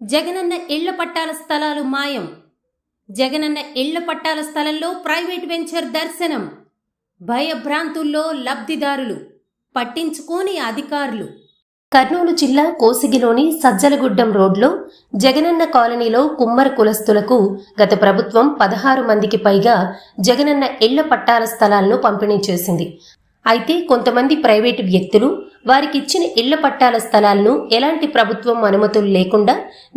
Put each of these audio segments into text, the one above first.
జగనన్న ఇళ్ళ పట్టాల స్థలాలు మాయం. జగనన్న ఇళ్ళ పట్టాల స్థలంలో ప్రైవేట్ వెంచర్ దర్శనం. భయభ్రాంతుల్లో లబ్ధిదారులు పట్టించుకోని అధికారులు. కర్నూలు జిల్లా కోసిగిలోని సజ్జలగుడ్డం రోడ్లో జగనన్న కాలనీలో కుమ్మర కులస్తులకు గత ప్రభుత్వం పదహారు మందికి పైగా జగనన్న ఇళ్ళ పట్టాల స్థలాలను పంపిణీ చేసింది. అయితే కొంతమంది ప్రైవేటు వ్యక్తులు వారికిచ్చిన ఇళ్ళ పట్టాల స్థలాలను ఎలాంటి ప్రభుత్వం అనుమతులు లేకుండా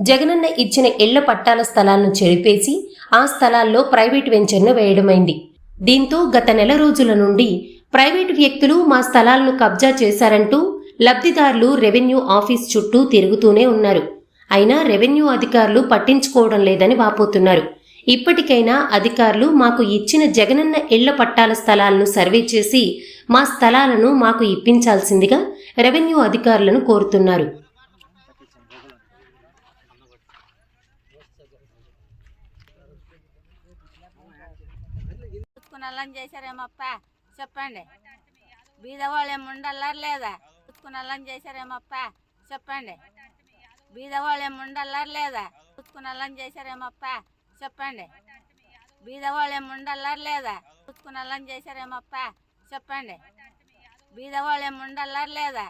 జగనన్న ఇచ్చిన ఇళ్ళ పట్టాల స్థలాలను చెరిపేసి ఆ స్థలాల్లో ప్రైవేటు వెంచర్ను వేయడమైంది. దీంతో గత నెల రోజుల నుండి ప్రైవేటు వ్యక్తులు మా స్థలాలను కబ్జా చేశారంటూ లబ్ధిదారులు రెవెన్యూ ఆఫీస్ చుట్టూ తిరుగుతూనే ఉన్నారు. అయినా రెవెన్యూ అధికారులు పట్టించుకోవడం లేదని వాపోతున్నారు. ఇప్పటికైనా అధికారులు మాకు ఇచ్చిన జగనన్న ఇళ్ళ పట్టాల స్థలాలను సర్వే చేసి మా స్థలాలను మాకు ఇప్పించాల్సిందిగా రెవెన్యూ అధికారులను కోరుతున్నారు. చూసుకున్నాళ్ళని చేశారేమప్పా? చెప్పండి. బీదవాళ్ళు ఏమి ఉండల్లారు లేదా చూసుకున్నాళ్ళని చేశారేమప్పా? చెప్పండి. బీదవాళ్ళు ఏమి ఉండల్లారు లేదా చూసుకున్నాళ్ళని చేశారేమప్పా? చెప్పండి. బీదవాళ్ళు ఏమి ఉండాలా లేదా చూసుకున్నాళ్ళని చేశారేమప్ప? చెప్పండి. బీదవాళ్ళు ఏమి ఉండాలా లేదా